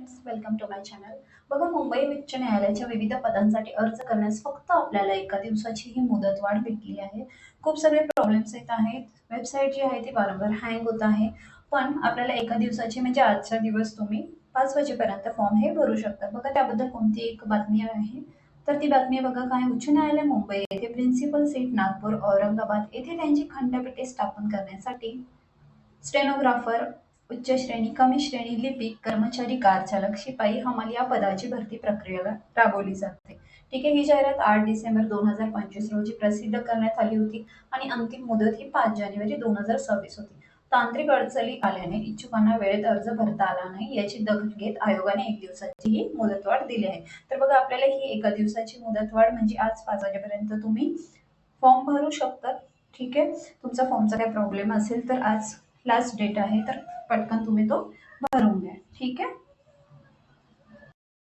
Friends welcome to my channel बघा मुंबई उच्च न्यायालयाच्या विविध पदांसाठी अर्ज करण्यास फक्त आपल्याला एका दिवसाची ही मुदतवाढ भेटली आहे. खूप सगळे प्रॉब्लेम्स येत आहेत. वेबसाईट जी आहे ती वारंवार हँग होत आहे. पण आपल्याला एका दिवसाची म्हणजे आजचा दिवस तुम्ही पाच वाजेपर्यंत फॉर्म हे भरू शकता. बघा त्याबद्दल कोणती एक बातमी आहे? तर ती बातमी बघा काय? उच्च न्यायालय मुंबई येथे प्रिन्सिपल सीट नागपूर औरंगाबाद येथे त्यांची खंडपीठे स्थापन करण्यासाठी स्टेनोग्राफर उच्च श्रेणी कमी श्रेणी लिपिक कर्मचारी कार चालक शिपाई हमाल या पदाची भरती प्रक्रिया राबवली जाते. ठीक आहे ही जाहिरात आठ डिसेंबर दोन हजार पंचवीस रोजी प्रसिद्ध करण्यात आली होती आणि अंतिम मुदत ही पाच जानेवारी दोन हजार सव्वीस होती. तांत्रिक अडचणी आल्याने इच्छुकांना वेळेत अर्ज भरता आला नाही याची दखल घेत आयोगाने एक दिवसाची ही मुदतवाढ दिली आहे. तर बघा आपल्याला ही एका दिवसाची मुदतवाढ म्हणजे आज पाच वाजेपर्यंत तुम्ही फॉर्म भरू शकता. ठीक आहे तुमचा फॉर्मचा काही प्रॉब्लेम असेल तर आज लास्ट डेट आहे तर पटकन तुम्ही तो भरून घ्या. ठीक आहे?